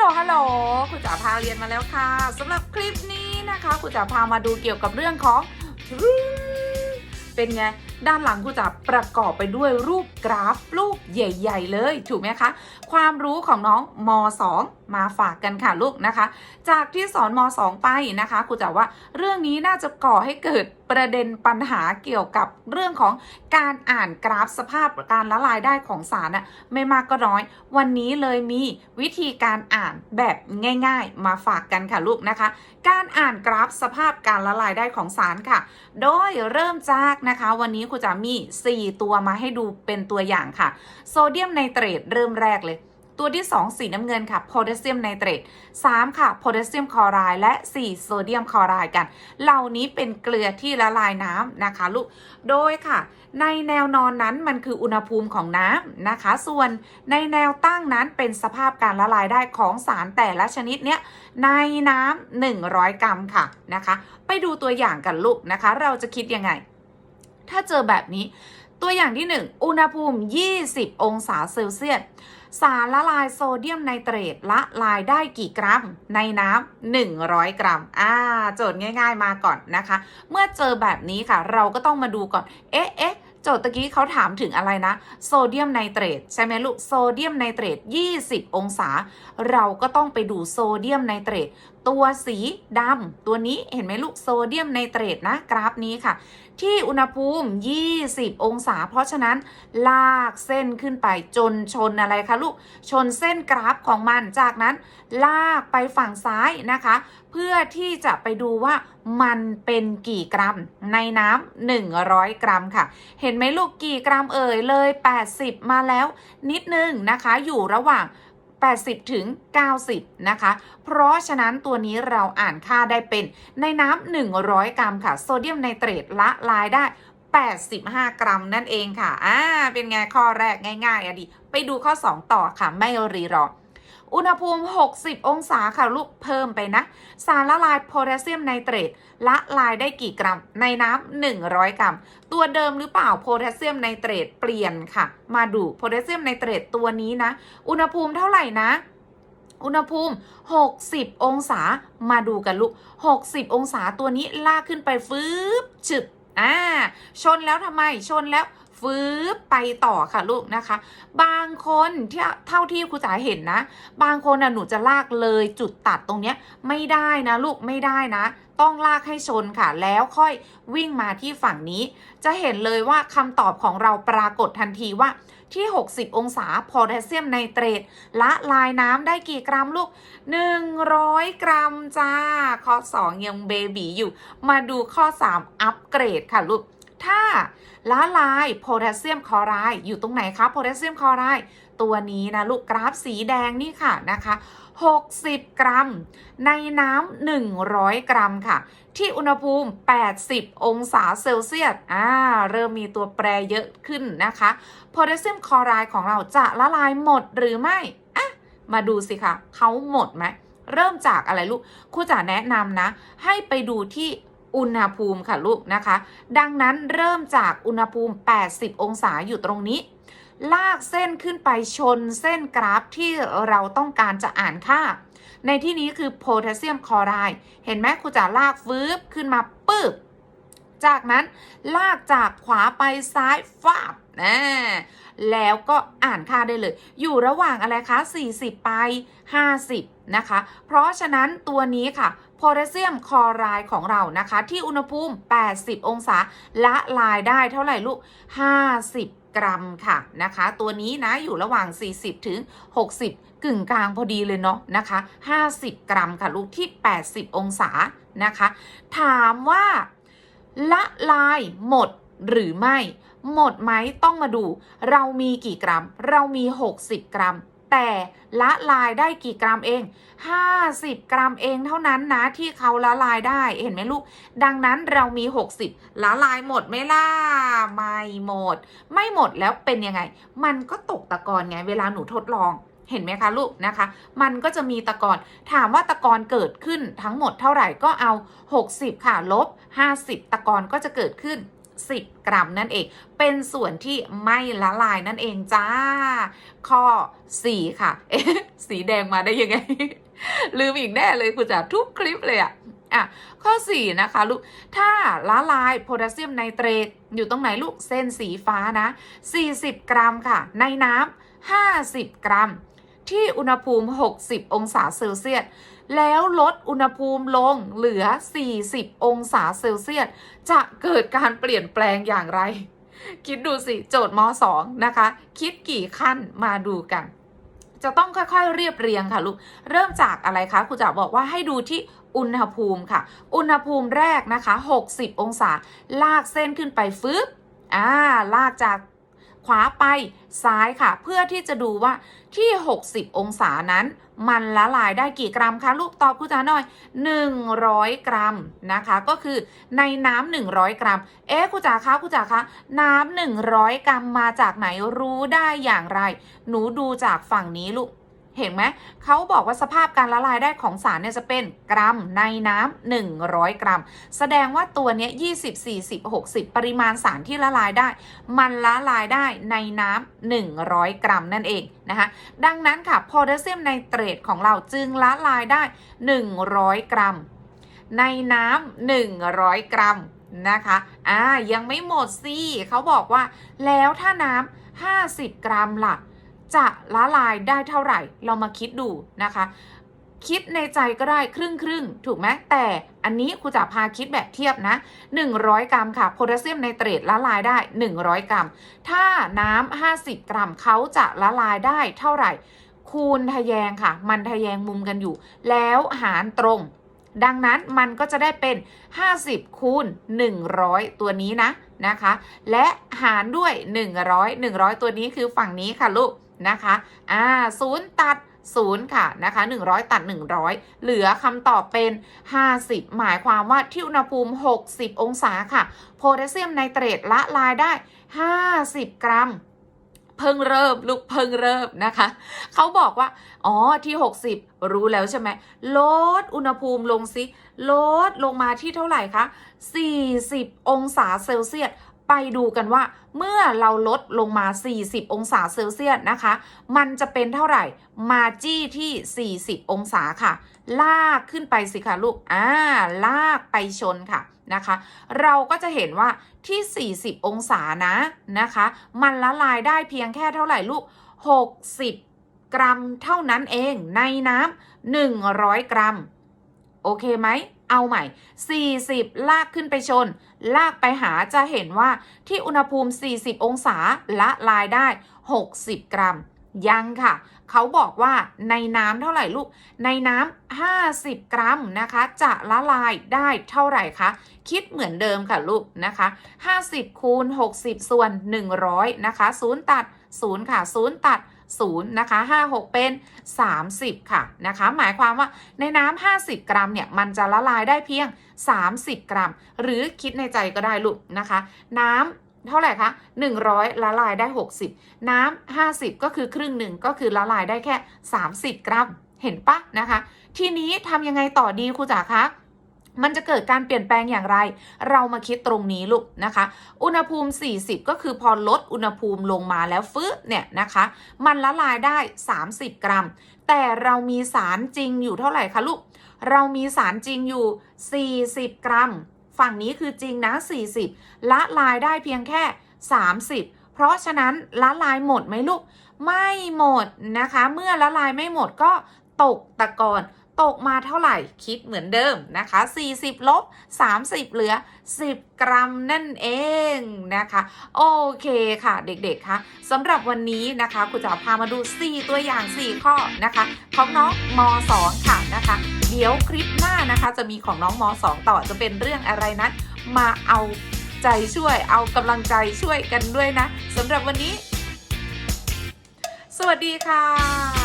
ลโหล ฮัลโหล คุณจ๋าพาเรียนมาแล้วค่ะสำหรับคลิปนี้นะคะ คุณจ๋าพามาดูเกี่ยวกับเรื่องของ เป็นไง ด้านหลังคุณจ๋าประกอบไปด้วยรูปกราฟรูปใหญ่ ๆ เลย ถูกไหมคะ ความรู้ของน้องม 2 มาฝากกันค่ะลูกนะคะ จากที่สอนม 2 ไปนะคะครูจ๋าว่าเรื่องนี้น่าจะก่อให้เกิด ประเด็นปัญหาเกี่ยวกับเรื่องของการอ่านกราฟสภาพการละลายได้ของสารน่ะไม่มากก็น้อย วันนี้เลยมีวิธีการอ่านแบบง่าย ๆ มาฝากกันค่ะลูกนะคะ การอ่านกราฟสภาพการละลายได้ของสารค่ะ โดยเริ่มจากนะคะ วันนี้ครูจะมี 4 ตัวมาให้ดูเป็นตัวอย่างค่ะ โซเดียมไนเตรตเริ่มแรกเลย ตัวที่ 2 สีน้ำเงินค่ะโพแทสเซียมไนเตรต3ค่ะโพแทสเซียมคลอไรด์และ 4 โซเดียมคลอไรด์กัน เหล่านี้เป็นเกลือที่ละลายน้ำนะคะลูก โดยค่ะ ในแนวนอนนั้นมันคืออุณหภูมิของน้ำนะคะ ส่วนในแนวตั้งนั้นเป็นสภาพการละลายได้ของสารแต่ละชนิดเนี้ยในน้ำ100 กรัมค่ะนะคะ ไปดูตัวอย่างกันลูกนะคะ เราจะคิดยังไง ถ้าเจอแบบนี้ ตัวอย่างที่ 1 อุณหภูมิ 20 องศาเซลเซียส สารละลายโซเดียมไนเตรตละลายได้กี่กรัม ในน้ำ100 กรัม อ่า โจทย์ง่าย ๆ มาก่อนนะคะ เมื่อเจอแบบนี้ค่ะ เราก็ต้องมาดูก่อน เอ๊ะเอ๊ะโจทย์ตะกี้เขาถามถึงอะไรนะ โซเดียมไนเตรตใช่ไหมลูก โซเดียมไนเตรต 20 องศา เราก็ต้องไปดูโซเดียมไนเตรต ตัวสีดำตัวนี้เห็นไหมลูก โซเดียมไนเตรตนะ กราฟนี้ค่ะ ที่อุณหภูมิ 20 องศา เพราะฉะนั้นลากเส้นขึ้นไปจนชนอะไรคะลูก ชนเส้นกราฟของมัน จากนั้นลากไปฝั่งซ้ายนะคะ เพื่อที่จะไปดูว่ามันเป็นกี่กรัมในน้ำ100 กรัมค่ะ เห็นไหมลูกกี่กรัมเอ่ยเลย 80 มาแล้วนิดนึงนะคะ อยู่ระหว่าง 80 ถึง 90 นะคะ เพราะฉะนั้นตัวนี้เราอ่านค่าได้เป็นในน้ำ100 กรัมค่ะ โซเดียมไนเตรตละลายได้85 กรัมนั่นเองค่ะ อ่า เป็นไงข้อแรกง่าย ๆอะดิไปดูข้อ 2 ต่อค่ะ ไม่รีรอ อุณหภูมิ 60 องศาค่ะลูกเพิ่มไปนะ สารละลายโพแทสเซียมไนเตรตละลายได้กี่กรัม ในน้ำ100 กรัม ตัวเดิมหรือเปล่าโพแทสเซียมไนเตรตเปลี่ยนค่ะ มาดูโพแทสเซียมไนเตรตตัวนี้นะ อุณหภูมิเท่าไหร่นะอุณหภูมิ 60 องศา มาดูกันลูก 60 องศาตัวนี้ลากขึ้นไปฟืบฉึบอ่า ชนแล้วทำไม ชนแล้ว ฟืบไปต่อค่ะลูกนะคะ บางคนที่เท่าที่ครูจ๋าเห็นนะ บางคนนะหนูจะลากเลยจุดตัดตรงเนี้ยไม่ได้นะลูกไม่ได้นะ ต้องลากให้ชนค่ะ แล้วค่อยวิ่งมาที่ฝั่งนี้ จะเห็นเลยว่าคำตอบของเราปรากฏทันทีว่าที่ 60 องศาโพแทสเซียมไนเตรตละลายน้ำได้กี่กรัมลูก 100 กรัมจ้า ข้อ 2 ยังเบบีอยู่ มาดูข้อ 3 อัปเกรดค่ะลูก ถ้าละลายโพแทสเซียมคลอไรด์อยู่ตรงไหนคะโพแทสเซียมคลอไรด์ตัวนี้นะลูกกราฟสีแดงนี่ค่ะนะคะ 60 กรัม ในน้ำ100 กรัมค่ะ ที่อุณหภูมิ 80 องศาเซลเซียสอ่าเริ่มมีตัวแปรเยอะขึ้นนะคะโพแทสเซียมคลอไรด์ของเราจะละลายหมดหรือไม่อะมาดูสิคะเขาหมดไหมเริ่มจากอะไรลูกครูจ๋าแนะนำนะ ให้ไปดูที่ อุณหภูมิค่ะลูกนะคะ ดังนั้นเริ่มจากอุณหภูมิ 80 องศาอยู่ตรงนี้ ลากเส้นขึ้นไปชนเส้นกราฟที่เราต้องการจะอ่านค่า ในที่นี้คือโพแทสเซียมคลอไรด์เห็นไหมครูจะลากฟืบขึ้นมาปึ๊บ จากนั้นลากจากขวาไปซ้ายฟาบ นะแล้วก็อ่านค่าได้เลย อยู่ระหว่างอะไรคะ 40 ไป 50 นะคะ เพราะฉะนั้นตัวนี้ค่ะโพแทสเซียมคลอไรด์ของเรานะคะ ที่อุณหภูมิ 80 องศาละลายได้เท่าไหร่ลูก 50 กรัมค่ะนะคะ ตัวนี้นะอยู่ระหว่าง 40 ถึง 60 กึ่งกลางพอดีเลยเนาะนะคะ 50 กรัมค่ะลูกที่ 80 องศานะคะ ถามว่าละลายหมดหรือไม่ หมดไหมต้องมาดู เรามีกี่กรัม เรามี 60 กรัม แต่ละลายได้กี่กรัมเอง 50 กรัมเองเท่านั้นนะที่เขาละลายได้เห็นไหมลูก ดังนั้นเรามี 60 ละลายหมดไหมล่ะไม่หมด ไม่หมดแล้วเป็นยังไง มันก็ตกตะกอนไงเวลาหนูทดลองเห็นไหมคะลูกนะคะ มันก็จะมีตะกอนถามว่าตะกอนเกิดขึ้นทั้งหมดเท่าไหร่ก็เอา 60 ค่ะลบ 50 ตะกอนก็จะเกิดขึ้น 10 กรัมนั่นเอง เป็นส่วนที่ไม่ละลายนั่นเองจ้า ข้อ 4 ค่ะ เอ๊ะ สีแดงมาได้ยังไง ลืมอีกแน่เลยคุณจ๋าทุกคลิปเลยอะอะ ข้อ 4 นะคะลูก ถ้าละลายโพแทสเซียมไนเตรตอยู่ตรงไหนลูกเส้นสีฟ้านะ 40 กรัมค่ะ ในน้ำ50 กรัม ที่อุณหภูมิ 60 องศาเซลเซียส แล้วลดอุณหภูมิลงเหลือ 40 องศาเซลเซียส จะเกิดการเปลี่ยนแปลงอย่างไร คิดดูสิ โจทย์ม 2 นะคะ คิดกี่ขั้นมาดูกัน จะต้องค่อยๆ เรียบเรียงค่ะลูก เริ่มจากอะไรคะครูจะบอกว่าให้ดูที่อุณหภูมิค่ะ อุณหภูมิแรกนะคะ 60 องศา ลากเส้นขึ้นไปฟึบอ่า ลากจาก ขวาไปซ้ายค่ะ เพื่อที่จะดูว่าที่ 60 องศานั้น มันละลายได้กี่กรัมคะลูกตอบครูจ๋าหน่อย 100 กรัมนะคะ ก็คือในน้ำ100 กรัม เอ๊ะครูจ๋าคะครูจ๋าคะน้ำ100 กรัมมาจากไหนรู้ได้อย่างไร หนูดูจากฝั่งนี้ลูก เห็นไหมเขาบอกว่าสภาพการละลายได้ของสารเนี่ยจะเป็นกรัมในน้ำ100 กรัม แสดงว่าตัวเนี้ย20 40 60 ปริมาณสารที่ละลายได้ มันละลายได้ในน้ำ100 กรัมนั่นเองนะคะดังนั้นค่ะโพแทสเซียมไนเตรตของเราจึงละลายได้ 100 กรัม ในน้ำ100 กรัมนะคะ อ่า ยังไม่หมดสิเขาบอกว่าแล้วถ้าน้ำ50 กรัมล่ะ จะละลายได้เท่าไหร่ เรามาคิดดูนะคะ คิดในใจก็ได้ครึ่งครึ่งถูกไหมแต่อันนี้ครูจะพาคิดแบบเทียบนะ 100 กรัมค่ะโพแทสเซียมไนเตรตละลายได้ 100 กรัม ถ้าน้ำ50 กรัมเขาจะละลายได้เท่าไหร่ คูณทะแยงค่ะ มันทะแยงมุมกันอยู่ แล้วหารตรงดังนั้นมันก็จะได้เป็น 50 คูณ 100 ตัวนี้นะนะคะ และหารด้วย 100 100 ตัวนี้คือฝั่งนี้ค่ะลูก นะคะอ่าศูนย์ตัด0ค่ะนะคะ100 ตัด 100 เหลือคำตอบเป็น 50 หมายความว่าที่อุณหภูมิ 60 องศาค่ะ โพแทสเซียมไนเตรตละลายได้ 50 กรัม เพิ่งเริ่มลูกเพิ่งเริ่มนะคะ เขาบอกว่า อ๋อที่ 60 รู้แล้วใช่ไหมลดอุณหภูมิลงสิลดลงมาที่เท่าไหร่คะ40 องศาเซลเซียส ไปดูกันว่าเมื่อเราลดลงมา 40 องศาเซลเซียสนะคะ มันจะเป็นเท่าไหร่ มาจี้ที่ 40 องศาค่ะ ลากขึ้นไปสิคะลูก อ่า ลากไปชนค่ะนะคะ เราก็จะเห็นว่าที่ 40 องศานะนะคะ มันละลายได้เพียงแค่เท่าไหร่ลูก 60 กรัมเท่านั้นเองในน้ำ100 กรัม โอเคไหม เอาใหม่ 40 ลากขึ้นไปชน ลากไปหาจะเห็นว่าที่อุณหภูมิ 40 องศาละลายได้ 60 กรัม ยังค่ะ เขาบอกว่าในน้ำเท่าไหร่ลูก ในน้ำ50 กรัมนะคะ จะละลายได้เท่าไหร่คะ คิดเหมือนเดิมค่ะลูกนะคะ 50คูณ60 ส่วน 100 นะคะ 0 ตัด 0 ค่ะ 0 ตัด 0นะคะ56 เป็น 30 ค่ะนะคะ หมายความว่าในน้ำ50 กรัมเนี่ยมันจะละลายได้เพียง 30 กรัม หรือคิดในใจก็ได้ลูกนะคะ น้ำเท่าไหร่คะ 100 ละลายได้ 60 น้ำ50 ก็คือครึ่งหนึ่งก็คือละลายได้แค่ 30 กรัม เห็นปะนะคะ ทีนี้ทำยังไงต่อดีครูจ๋าคะ มันจะเกิดการเปลี่ยนแปลงอย่างไร เรามาคิดตรงนี้ลูกนะคะ อุณหภูมิ 40 ก็คือพอลดอุณหภูมิลงมาแล้วฟึบเนี่ยนะคะ มันละลายได้ 30 กรัม แต่เรามีสารจริงอยู่เท่าไหร่คะลูก เรามีสารจริงอยู่ 40 กรัม ฝั่งนี้คือจริงนะ 40 ละลายได้เพียงแค่ 30 เพราะฉะนั้นละลายหมดไหมลูก ไม่หมดนะคะ เมื่อละลายไม่หมดก็ตกตะกอน ตกมาเท่าไหร่คิดเหมือนเดิมนะคะ 40 ลบ 30 เหลือ 10 กรัมนั่นเองนะคะ โอเคค่ะเด็กๆคะสำหรับวันนี้นะคะครูจะพามาดู 4 ตัวอย่าง 4 ข้อนะคะของน้องม 2 ค่ะนะคะ เดี๋ยวคลิปหน้านะคะ จะมีของน้องม 2 ต่อจะเป็นเรื่องอะไรนั้นมาเอาใจช่วยเอากำลังใจช่วยกันด้วยนะสำหรับวันนี้ สวัสดีค่ะ